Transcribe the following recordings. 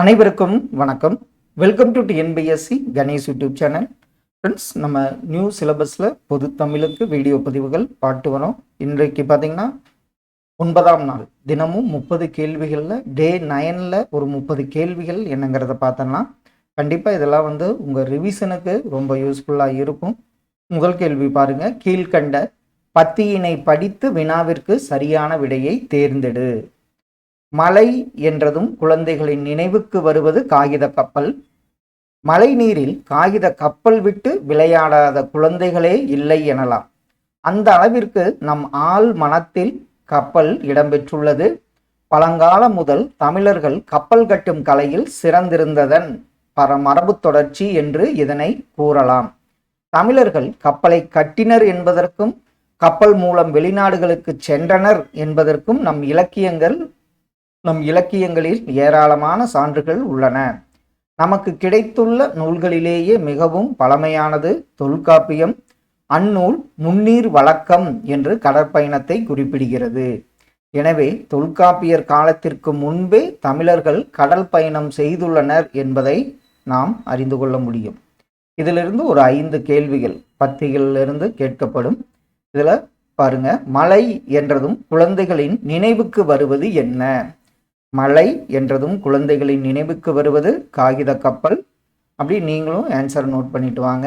அனைவருக்கும் வணக்கம். Welcome to TNPSC Ganesh YouTube channel friends நம்ம நியூ சிலபஸில் பொது தமிழுக்கு வீடியோ பதிவுகள் பாட்டு வரோம். இன்றைக்கு பார்த்தீங்கன்னா ஒன்பதாம் நாள். தினமும் முப்பது கேள்விகளில் டே நைனில் ஒரு முப்பது கேள்விகள் என்னங்கிறத பார்த்தோம்னா கண்டிப்பாக இதெல்லாம் வந்து உங்கள் ரிவிஷனுக்கு ரொம்ப யூஸ்ஃபுல்லாக இருக்கும். முதல் கேள்வி பாருங்கள் கீழ்கண்ட பத்தியினை படித்து வினாவிற்கு சரியான விடையை தேர்ந்தெடு. மலை என்றதும் குழந்தைகளின் நினைவுக்கு வருவது காகித கப்பல். மழை நீரில் காகித கப்பல் விட்டு விளையாடாத குழந்தைகளே இல்லை எனலாம். அந்த அளவிற்கு நம் ஆள் மனத்தில் கப்பல் இடம்பெற்றுள்ளது. பழங்காலம் முதல் தமிழர்கள் கப்பல் கட்டும் கலையில் சிறந்திருந்ததன் பரமரபு தொடர்ச்சி என்று இதனை கூறலாம். தமிழர்கள் கப்பலை கட்டினர் என்பதற்கும் கப்பல் மூலம் வெளிநாடுகளுக்கு சென்றனர் என்பதற்கும் நம் இலக்கியங்கள் நம் இலக்கியங்களில் ஏராளமான சான்றுகள் உள்ளன. நமக்கு கிடைத்துள்ள நூல்களிலேயே மிகவும் பழமையானது தொல்காப்பியம் அந்நூல் முன்னீர் வழக்கம் என்று கடற்பயணத்தை குறிப்பிடுகிறது. எனவே தொல்காப்பியர் காலத்திற்கு முன்பே தமிழர்கள் கடல் பயணம் செய்துள்ளனர் என்பதை நாம் அறிந்து கொள்ள முடியும். இதிலிருந்து ஒரு ஐந்து கேள்விகள் பத்திகளிலிருந்து கேட்கப்படும். இதில் பாருங்க மலை என்றதும் குழந்தைகளின் நினைவுக்கு வருவது என்ன? மலை என்றதும் குழந்தைகளின் நினைவுக்கு வருவது காகித கப்பல். அப்படி நீங்களும் ஆன்சர் நோட் பண்ணிட்டு வாங்க.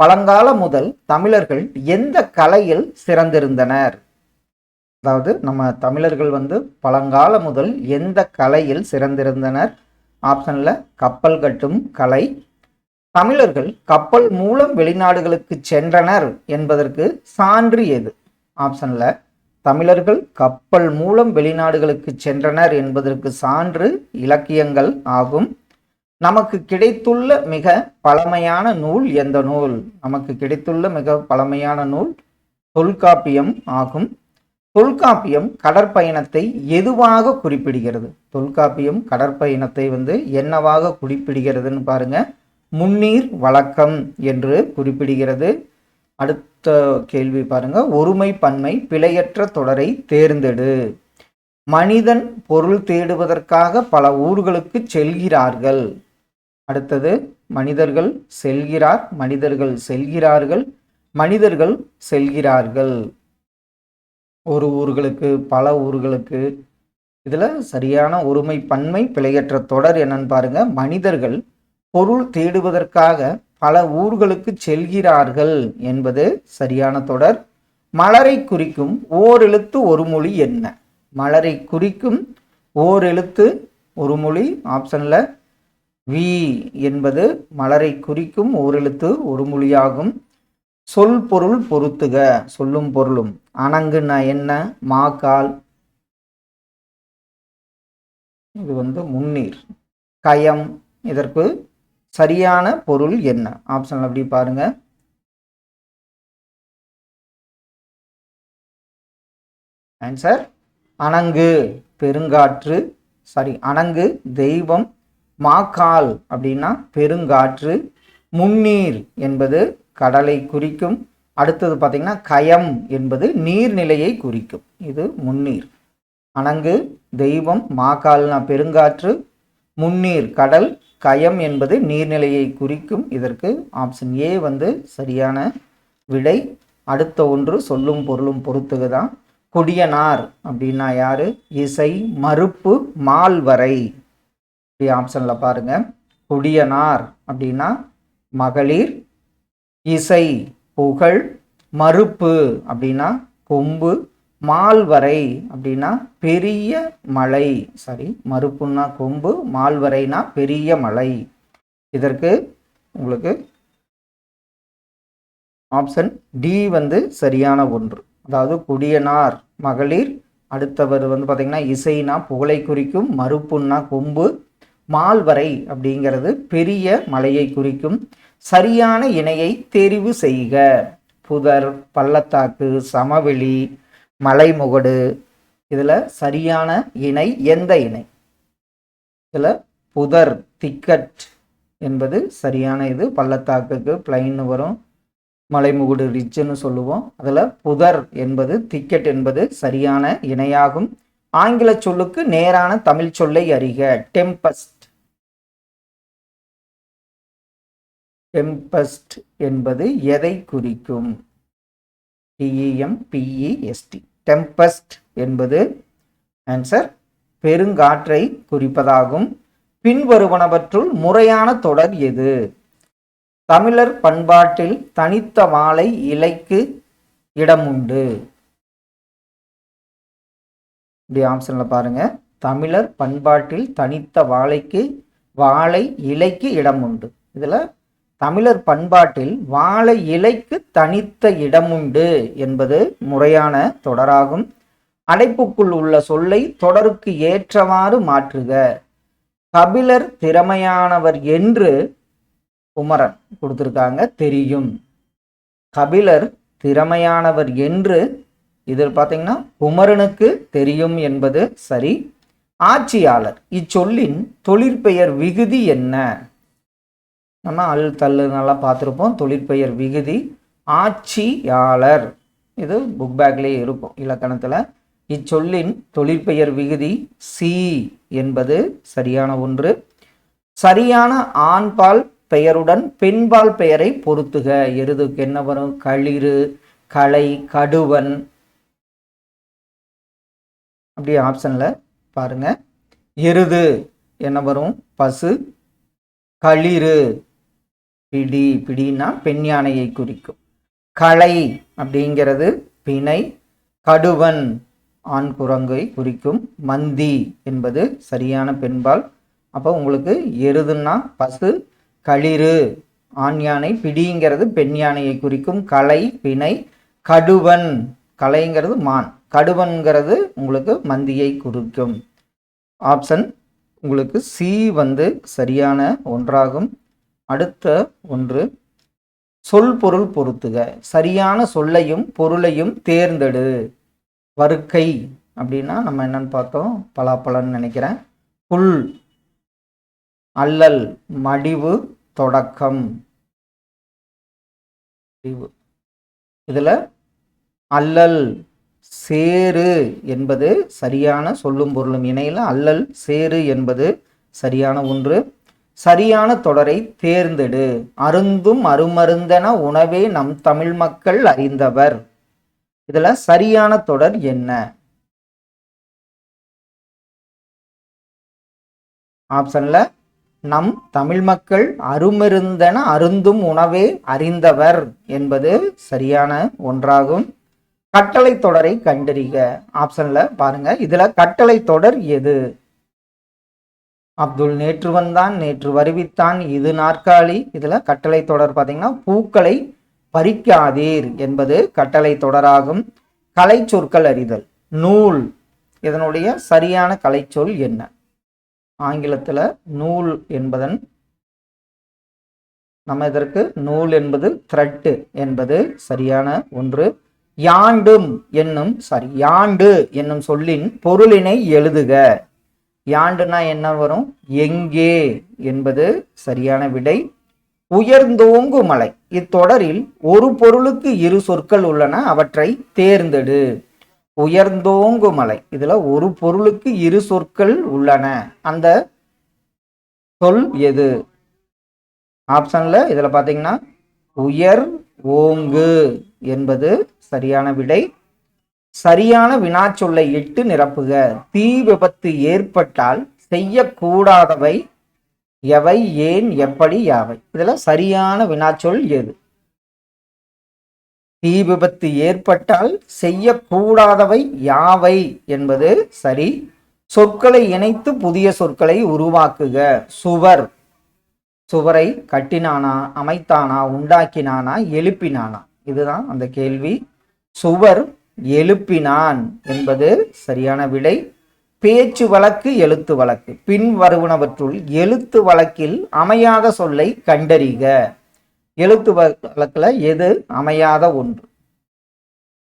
பழங்காலம் முதல் தமிழர்கள் எந்த கலையில் சிறந்திருந்தனர்? அதாவது நம்ம தமிழர்கள் வந்து பழங்கால முதல் எந்த கலையில் சிறந்திருந்தனர்? ஆப்ஷனில் கப்பல் கட்டும் கலை. தமிழர்கள் கப்பல் மூலம் வெளிநாடுகளுக்கு சென்றனர் என்பதற்கு சான்று எது? ஆப்ஷனில் தமிழர்கள் கப்பல் மூலம் வெளிநாடுகளுக்கு சென்றனர் என்பதற்கு சான்று இலக்கியங்கள் ஆகும். நமக்கு கிடைத்துள்ள மிக பழமையான நூல் எந்த நூல்? நமக்கு கிடைத்துள்ள மிக பழமையான நூல் தொல்காப்பியம் ஆகும். தொல்காப்பியம் கடற்பயணத்தை எதுவாக குறிப்பிடுகிறது? தொல்காப்பியம் கடற்பயணத்தை வந்து என்னவாக குறிப்பிடுகிறதுன்னு பாருங்க. முன்னீர் வழக்கம் என்று குறிப்பிடுகிறது. அடுத்த கேள்வி பாருங்க. ஒருமை பன்மை பிழையற்ற தொடரை தேர்ந்தெடு. மனிதன் பொருள் தேடுவதற்காக பல ஊர்களுக்கு செல்கிறார்கள். அடுத்தது மனிதர்கள் செல்கிறார் மனிதர்கள் செல்கிறார்கள் மனிதர்கள் செல்கிறார்கள். ஒரு ஊர்களுக்கு பல ஊர்களுக்கு இதில் சரியான ஒருமை பன்மை பிழையற்ற தொடர் என்னன்னு பாருங்க. மனிதர்கள் பொருள் தேடுவதற்காக பல ஊர்களுக்கு செல்கிறார்கள் என்பது சரியான தொடர். மலரை குறிக்கும் ஓரெழுத்து ஒரு மொழி என்ன? மலரை குறிக்கும் ஓரெழுத்து ஒரு மொழி ஆப்ஷனில் வி என்பது மலரை குறிக்கும் ஓரெழுத்து ஒரு மொழியாகும். சொல் பொருள் பொருத்துக சொல்லும் பொருளும். அணங்குன்னா என்ன? மாக்கால் இது வந்து முன்னீர். கயம் இதற்கு சரியான பொருள் என்ன? ஆப்ஷன் அப்படி பாருங்க. ஆன்சர் அணங்கு பெருங்காற்று. சாரி அணங்கு தெய்வம் மாக்கால் அப்படின்னா பெருங்காற்று. முன்னீர் என்பது கடலை குறிக்கும். அடுத்தது பார்த்தீங்கன்னா கயம் என்பது நீர்நிலையை குறிக்கும். இது முன்னீர். அணங்கு தெய்வம் மாக்கால்னா பெருங்காற்று. முன்னீர் கடல். கயம் என்பது நீர்நிலையை குறிக்கும். இதற்கு ஆப்ஷன் ஏ வந்து சரியான விடை. அடுத்த ஒன்று சொல்லும் பொருளும் பொறுத்துக தான் கொடியனார் அப்படின்னா யாரு? இசை மறுப்பு மால்வரை இப்படி ஆப்ஷனில் பாருங்க. கொடியனார் அப்படின்னா மகளிர். இசை புகழ். மறுப்பு அப்படின்னா கொம்பு. மால்வரை அப்படின்னா பெரிய மலை. சாரி மறுப்புன்னா கொம்பு மால்வரைனா பெரிய மலை. இதற்கு உங்களுக்கு ஆப்ஷன் டி வந்து சரியான ஒன்று. அதாவது குடியனார் மகளிர் அடுத்தவர் வந்து பார்த்திங்கன்னா இசைனா புகழை குறிக்கும் மறுப்புன்னா கொம்பு. மால்வரை அப்படிங்கிறது பெரிய மலையை குறிக்கும். சரியான இணையை தெரிவு செய்க. புதர் பள்ளத்தாக்கு சமவெளி மலைமுகடு இதில் சரியான இணை எந்த இணை? இதில் புதர் திக்கட் என்பது சரியான இது பள்ளத்தாக்குக்கு பிளைன்னு வரும். மலைமுகுடு ரிட்ஜுன்னு சொல்லுவோம். அதில் புதர் என்பது திக்கெட் என்பது சரியான இணையாகும். ஆங்கில சொல்லுக்கு நேரான தமிழ் சொல்லை அறிக டெம்பஸ்ட் டெம்பஸ்ட் என்பது எதை குறிக்கும்? T E M P E S T tempest என்பது ஆன்சர் பெருங்காற்றை குறிப்பதாகும். பின்வருவனவற்றுள் முறையான தொடர் எது? தமிழர் பண்பாட்டில் தனித்த வாழை இலைக்கு இடம் உண்டு. இப்படி ஆப்ஷன்ல பாருங்க. தமிழர் பண்பாட்டில் தனித்த வாழைக்கு வாழை இலைக்கு இடம் உண்டு. இதில் தமிழர் பண்பாட்டில் வாழை இலைக்கு தனித்த இடமுண்டு என்பது முறையான தொடராகும். அடைப்புக்குள் உள்ள சொல்லை தொடருக்கு ஏற்றவாறு மாற்றுக. கபிலர் திறமையானவர் என்று குமரன் கொடுத்துருக்காங்க தெரியும். கபிலர் திறமையானவர் என்று இதில் பார்த்தீங்கன்னா குமரனுக்கு தெரியும் என்பது சரி. ஆட்சியாளர் இச்சொல்லின் தொழிற்பெயர் விகுதி என்ன? நம்ம அல் தள்ளு நல்லா பார்த்துருப்போம். தொழிற்பெயர் விகுதி ஆட்சியாளர். இது புக் பேக்லேயே இருக்கும் இலக்கணத்தில். இச்சொல்லின் தொழிற்பெயர் விகுதி சி என்பது சரியான ஒன்று. சரியான ஆண்பால் பெயருடன் பெண்பால் பெயரை பொருத்துக. எருதுக்கு என்ன வரும்? களிறு களை கடுவன். அப்படி ஆப்ஷனில் பாருங்கள் எருது என்ன வரும்? பசு. களிறு. பிடி பிடினா பெண் யானையை குறிக்கும். களை அப்படிங்கிறது பிணை கடுவன் ஆண் குரங்கை குறிக்கும். மந்தி என்பது சரியான பெண்பால். அப்போ உங்களுக்கு எருதுன்னா பசு களிறு ஆண் யானை பிடிங்கிறது பெண் யானையை குறிக்கும். கலை பிணை கடுவன் கலைங்கிறது மான். கடுவன்கிறது உங்களுக்கு மந்தியை குறிக்கும். ஆப்ஷன் உங்களுக்கு சி வந்து சரியான ஒன்றாகும். அடுத்த ஒன்று சொல் பொருள் பொருத்துக. சரியான சொல்லையும் பொருளையும் தேர்ந்தெடு. வருக்கை அப்படின்னா நம்ம என்னன்னு பார்த்தோம்? பலாப்பழம்னு நினைக்கிறேன். புல் அல்லல் மடிவு தொடக்கம். மடிவு. இதில் அல்லல் சேரு என்பது சரியான சொல்லும் பொருளும் இணையில். அல்லல் சேரு என்பது சரியான ஒன்று. சரியான தொடரை தேர்ந்தெடு. அருந்தும் அருமருந்தென உணவே நம் தமிழ் மக்கள் அறிந்தவர். இதில் சரியான தொடர் என்ன? ஆப்ஷனில் நம் தமிழ் மக்கள் அருமருந்தென அருந்தும் உணவே அறிந்தவர் என்பது சரியான ஒன்றாகும். கட்டளை தொடரை கண்டறிக. ஆப்ஷனில் பாருங்கள் இதில் கட்டளை தொடர் எது? அப்துல் நேற்று வந்தான் நேற்று வருவித்தான். இது நாற்காலி இதில் கட்டளை தொடர் பார்த்தீங்கன்னா பூக்களை பறிக்காதீர் என்பது கட்டளை தொடராகும். கலை சொற்கள் அறிதல் நூல். இதனுடைய சரியான கலைச்சொல் என்ன? ஆங்கிலத்தில் நூல் என்பதன் நம்ம இதற்கு நூல் என்பது த்ரெட்டு என்பது சரியான ஒன்று. யாண்டும் என்னும் சாரி யாண்டு என்னும் சொல்லின் பொருளினை எழுதுக. யாண்டுனா என்ன வரும்? எங்கே என்பது சரியான விடை. உயர்ந்தோங்கு மலை. இத்தொடரில் ஒரு பொருளுக்கு இரு சொற்கள் உள்ளன அவற்றை தேர்ந்தெடு. உயர்ந்தோங்கு மலை. இதுல ஒரு பொருளுக்கு இரு சொற்கள் உள்ளன. அந்த சொல் எது? ஆப்ஷன்ல இதுல பாத்தீங்கன்னா உயர் ஓங்கு என்பது சரியான விடை. சரியான வினாச்சொல்லை இட்டு நிரப்புக. தீ விபத்து ஏற்பட்டால் செய்யக்கூடாதவை எவை ஏன் எப்படி யாவை? இதில் சரியான வினாச்சொல் எது? தீ விபத்து ஏற்பட்டால் செய்யக்கூடாதவை யாவை என்பது சரி. சொற்களை இணைத்து புதிய சொற்களை உருவாக்குக. சுவர். சுவரை கட்டினானா அமைத்தானா உண்டாக்கினானா எழுப்பினானா? இதுதான் அந்த கேள்வி. சுவர் எழுப்பினான் என்பது சரியான விடை. பேச்சு வழக்கு எழுத்து வழக்கு. பின் வருவனவற்றுள் எழுத்து வழக்கில் அமையாத சொல்லை கண்டறிக. எழுத்து வழக்கில் எது அமையாத ஒன்று?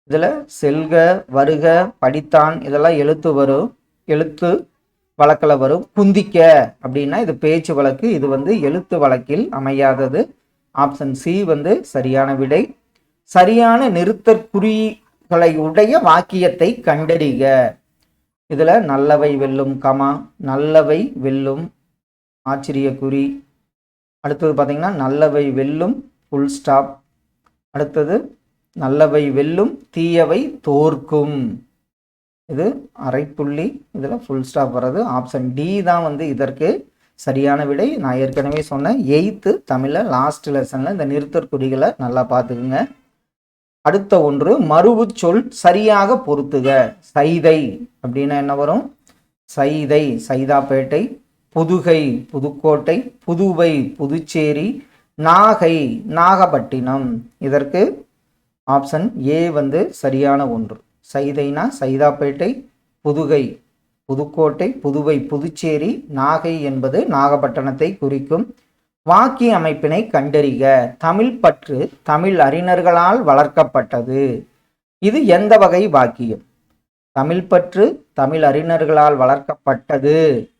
இதில் செல்க வருக படித்தான் இதெல்லாம் எழுத்து வரும். எழுத்து வழக்கில் வரும். குந்திக்க அப்படின்னா இது பேச்சு வழக்கு. இது வந்து எழுத்து வழக்கில் அமையாதது. ஆப்ஷன் சி வந்து சரியான விடை. சரியான நிறுத்தற்குறி உடைய வாக்கியத்தை கண்டறிக. இதில் நல்லவை வெல்லும் கமா நல்லவை வெல்லும் ஆச்சரிய குறி அடுத்தது பார்த்திங்கன்னா நல்லவை வெல்லும் ஃபுல் ஸ்டாப் அடுத்தது நல்லவை வெல்லும் தீயவை தோற்கும். இது அரைப்புள்ளி இதில் ஃபுல் ஸ்டாப் வர்றது. ஆப்ஷன் டி தான் வந்து இதற்கு சரியான விடை. நான் ஏற்கனவே சொன்னேன் எயித்து தமிழில் லாஸ்ட் லெசனில் இந்த நிறுத்தற்குறிகளை நல்லா பார்த்துக்குங்க. அடுத்த ஒன்று மறுவு சொல் சரியாக பொருத்துக. சைதை அப்படின்னா என்ன வரும்? சைதை சைதாப்பேட்டை புதுகை புதுக்கோட்டை புதுவை புதுச்சேரி நாகை நாகப்பட்டினம். இதற்கு ஆப்ஷன் ஏ வந்து சரியான ஒன்று. சைதைனா சைதாப்பேட்டை புதுகை புதுக்கோட்டை புதுவை புதுச்சேரி நாகை என்பது நாகப்பட்டினத்தை குறிக்கும். வாக்கிய அமைப்பினை கண்டறிக. தமிழ் பற்று தமிழ் அறிஞர்களால் வளர்க்கப்பட்டது. இது எந்த வகை வாக்கியம்? தமிழ் பற்று தமிழ் அறிஞர்களால் வளர்க்கப்பட்டது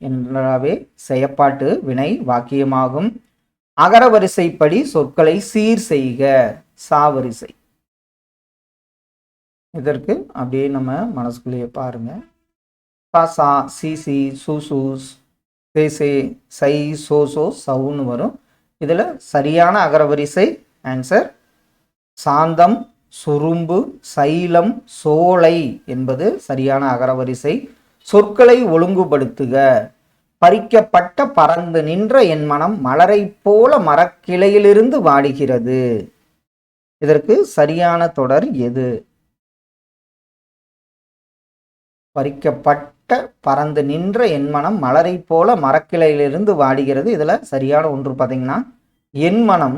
என்றாவே செயப்பாட்டு வினை வாக்கியமாகும். அகரவரிசைப்படி சொற்களை சீர் செய்க. சாவரிசை இதற்கு அப்படியே நம்ம மனசுக்குள்ளேயே பாருங்க. சா சா சி சி சு சு சே சே சை சோ சோ சவுன்னு வரும். இதில் சரியான அகரவரிசை ஆன்சர் சாந்தம் சுரும்பு சைலம் சோலை என்பது சரியான அகரவரிசை. சொற்களை ஒழுங்குபடுத்துக. பறிக்கப்பட்ட பறந்து நின்ற என் மனம் மலரைப் போல மரக்கிளையிலிருந்து வாடுகிறது. இதற்கு சரியான தொடர் எது? பறிக்கப்பட்ட பறந்து நின்ற என் மனம் மலரைப் போல மரக்கிளையிலிருந்து வாடுகிறது. இதில் சரியான ஒன்று பார்த்தீங்கன்னா என் மனம்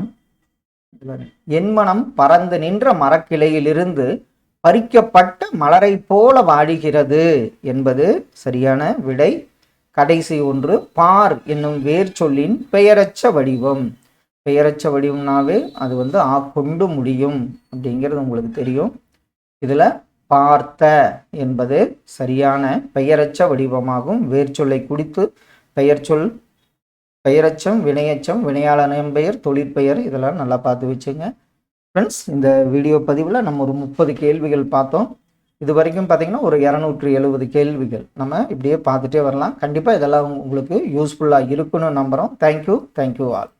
என் மனம் பறந்து நின்ற மரக்கிளையிலிருந்து பறிக்கப்பட்ட மலரைப் போல வாடுகிறது என்பது சரியான விடை. கடைசி ஒன்று பார் என்னும் வேர் சொல்லின் பெயரச்ச வடிவம். பெயரச்ச வடிவம்னாவே அது வந்து ஆ கொண்டு முடியும் அப்படிங்கிறது உங்களுக்கு தெரியும். இதில் பார்த்த என்பது சரியான பெயரச்ச வடிவமாகும். வேர்ச்சொல்லை குடித்து பெயர்ச்சொல் பெயரச்சம் வினையச்சம் வினையாளனின் பெயர் தொழிற்பெயர் இதெல்லாம் நல்லா பார்த்து வச்சுங்க. ஃப்ரெண்ட்ஸ் இந்த வீடியோ பதிவில் நம்ம ஒரு முப்பது கேள்விகள் பார்த்தோம். இது வரைக்கும் பார்த்தீங்கன்னா ஒரு இரநூற்றி எழுபது கேள்விகள். நம்ம இப்படியே பார்த்துட்டே வரலாம். கண்டிப்பாக இதெல்லாம் உங்களுக்கு யூஸ்ஃபுல்லாக இருக்குன்னு நம்புகிறோம் தேங்க்யூ தேங்க்யூ ஆல்